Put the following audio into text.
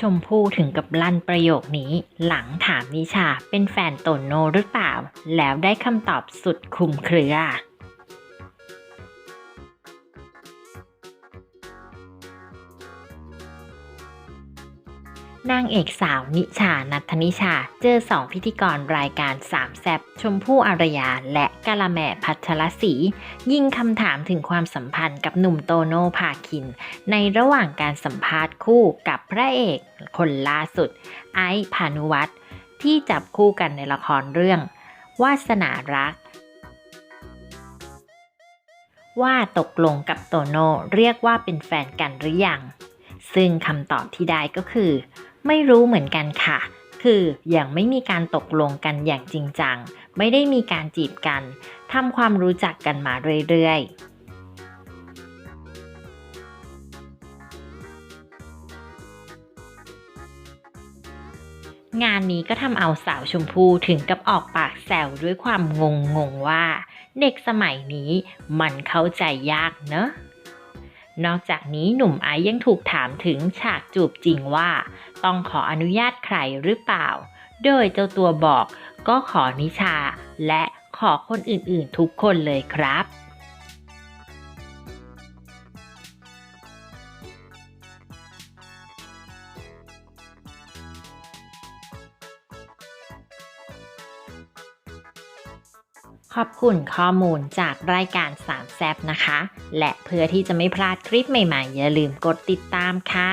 ชมพู่ถึงกับลั่นประโยคนี้ หลังถามนิชาเป็นแฟนโตโนหรือเปล่า แล้วได้คำตอบสุดคุมเครือ นางเอกสาวนิชา นัทนิชา เจอสองพิธีกรรายการสามแซบชมพู่อารยา และกาละแมพัชรศรียิงคำถามถึงความสัมพันธ์กับหนุ่มโตโน่ภาคิน ในระหว่างการสัมภาษณ์คู่กับพระเอกคนล่าสุด ไอซ์พานุวัตรที่จับคู่กันในละครเรื่อง วาสนารัก ว่าตกลงกับโตโน่เรียกว่าเป็นแฟนกันหรือยัง ซึ่งคำตอบที่ได้ก็คือ ไม่รู้เหมือนกันค่ะ คือยังไม่มีการตกลงกันอย่างจริงจัง ไม่ได้มีการจีบกันทำความรู้จักกันมาเรื่อยๆงานนี้ก็ทำเอาสาวชมพูถึงกับออกปากแซวด้วยความงงงงๆว่า เด็กสมัยนี้มันเข้าใจยากเนอะ นอกจากนี้หนุ่มไอซ์ยังถูกถามถึงฉากจูบจริงว่า ต้องขออนุญาตใครหรือเปล่า โดยเจ้าตัวบอกก็ขอนิชาและขอคนอื่นๆทุกคนเลยครับ ขอบคุณข้อมูลจากรายการสามแซบนะคะ และเพื่อที่จะไม่พลาดคลิปใหม่ๆ อย่าลืมกดติดตามค่ะ